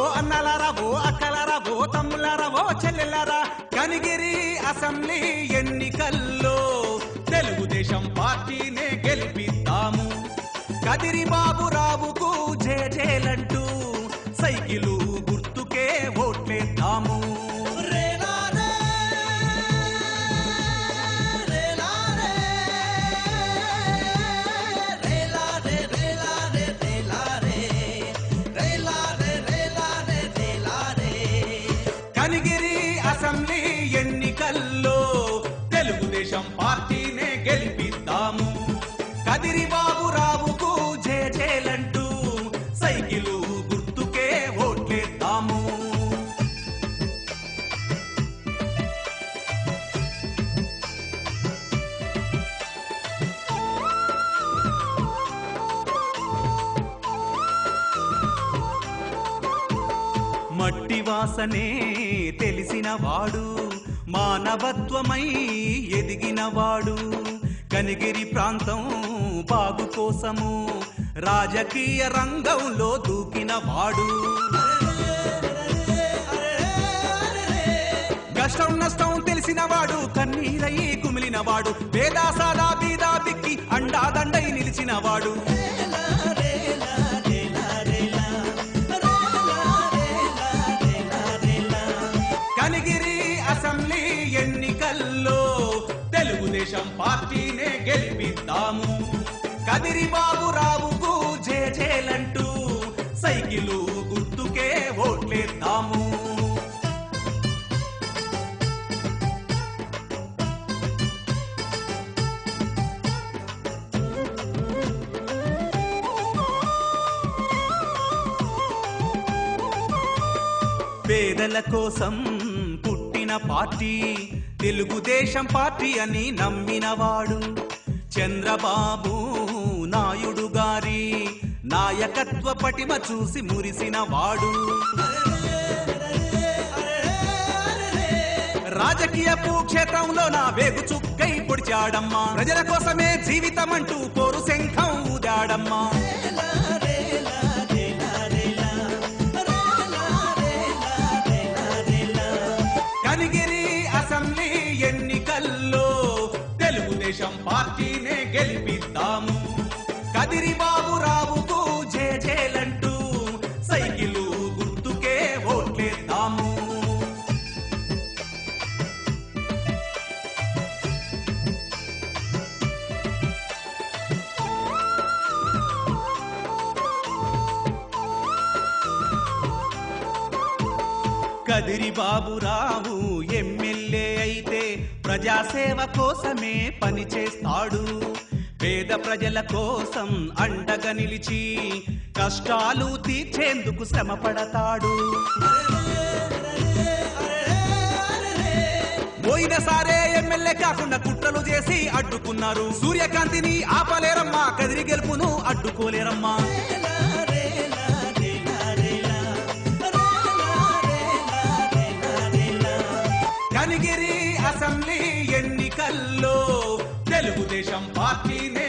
అన్నలారా ఓ అక్కలారా ఓ తమ్ములారా ఓ చెల్లెలారా Kanigiri assembly ఎన్నికల్లో తెలుగుదేశం పార్టీనే గెలిపిద్దాము. Kadiri బాబురావుకు జేజేలంటూ cycle గుర్తుకే ఓట్లేద్దాము. వాసనే తెలిసినవాడు మానవత్వమై ఎదిగినవాడు. కనిగిరి ప్రాంతం బాగు కోసము రాజకీయ రంగంలో దూకినవాడు. కష్టం నష్టం తెలిసినవాడు కన్నీరయ్యి కుమిలిన వాడు బీదా బిక్కి అండాదండై నిలిచిన అసెంబ్లీ ఎన్నికల్లో తెలుగుదేశం పార్టీనే గెలిపిద్దాము. కదిరి బాబురావుకు జేజేలంటూ సైకిలు గుర్తుకే ఓట్లేద్దాము. పేదల కోసం నమ్మిన పార్టీ తెలుగుదేశం పార్టీ అని నమ్మినవాడు. చంద్రబాబు నాయుడు గారి నాయకత్వ పటిమ చూసి మురిసిన వాడు రాజకీయపు క్షేత్రంలో నా వేగు చుక్కై పొడిచాడమ్మా. ప్రజల కోసమే జీవితం అంటూ పోరు శంఖం ఊదాడమ్మా. తెలుగుదేశం పార్టీనే గెలిపిద్దాము కదిరి బాబురావు ఎమ్మెల్యే అయితే ప్రజాసేవ కోసమే పనిచేస్తాడు పేద ప్రజల కోసం అండగా నిలిచి కష్టాలు తీర్చేందుకు శ్రమ పడతాడు. పోయినసారే ఎమ్మెల్యే కాకుండా కుట్రలు చేసి అడ్డుకున్నారు. సూర్యకాంతిని ఆపలేరమ్మా కదిరి గెలుపును అడ్డుకోలేరమ్మా. తెలుగుదేశం